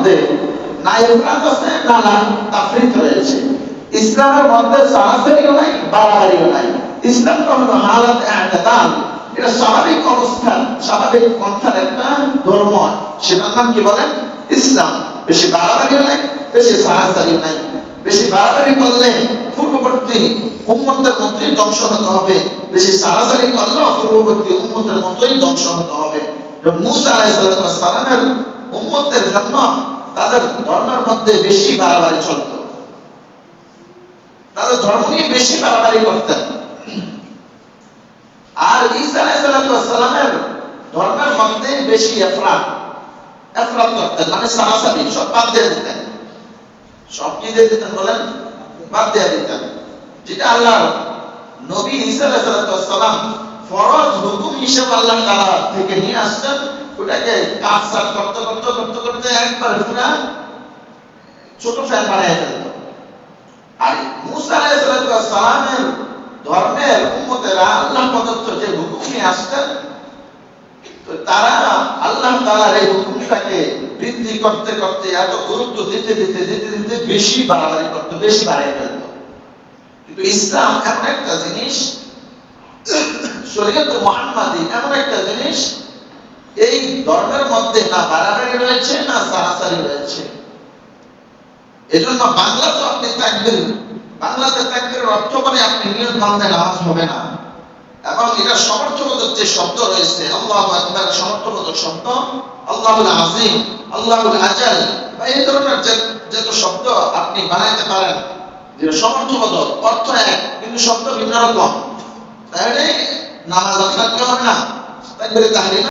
মধ্যে না ইফরাত আছে না না তাফরিত রয়েছে। ইসলামের মধ্যে সারাসারিও নাই বাড়াবাড়িও নাই। ইসলাম তো হলো হালাত এহতাল এটা স্বাভাবিক অবস্থান, স্বাভাবিক পন্থার একটা ধর্ম। সেটার নাম কি বলেন? ইসলাম। বেশি বাড়াবাড়িও নাই, বেশি সারাসারিও নাই। বেশি বাড়াবাড়ি করলে পূর্ববর্তী উম্মতের মতোই ধ্বংস হতে হবে। বেশি সারাসারি করলেও পূর্ববর্তী উম্মতের মতোই ধ্বংস হতে হবে। মুসা আলাইহিস সালামের উম্মতের জন্য তাদের ধর্মের মধ্যে বেশি বাড়াবাড়ি চলত। তাদের ধর্ম নিয়ে বেশি বাড়াবাড়ি করতেন। আর ঈসা আলাইহিসসালামের ধর্মের মধ্যে বেশি এফরাত। এফরাত করতেন মানে সারাসারি সব বাদ দিয়ে দিতেন। সব কি দিয়ে দিতেন বলেন? বাদ দিয়ে দিতেন। যেটা আল্লাহ নবী ঈসা আলাইহিসসালাম ফরজ হুকুম হিসেবে আল্লাহ তাআলা থেকে নিয়ে আসতেন ওটাকে কাজ সাত করতে করতে করতে করতে একবার পুরা ছোট ফ্যান বানায় ফেলত আর মুসা ধর্মের উম্মতেরা আল্লাহ প্রদত্ত যে হুকুম নিয়ে আসতেন তারা আল্লাহ তাআলার এই হুকুমটাকে বৃদ্ধি করতে করতে এত গুরুত্ব দিতে দিতে দিতে দিতে বেশি বাড়াবাড়ি করতো, বেশি বাড়াই ফেলতো কিন্তু ইসলাম এমন একটা জিনিস শরীয়ত মুহাম্মাদি এমন একটা জিনিস, এই ধর্মের মধ্যে না বাড়াবাড়ি রয়েছে, না সারাসারি রয়েছে। এজন্য বাংলা তো আপনি তাকবির বাংলাতে তাকবিরের অর্থ করে আপনি নিয়ত বান্ধে নামাজ হবে না। এবং এটা সমর্থবোধক যে শব্দ রয়েছে, আল্লাহ আকবার সমর্থবোধক শব্দ, আল্লাহুল আজিম আল্লাহুল আজাল, বা এই ধরনের যত শব্দ আপনি বানাইতে পারেন যে সমর্থবোধক অর্থ এক, কিন্তু শব্দ ভিন্ন রকম। তাহলে নামাজ কি হবে না তাকবিরে তাহরিমা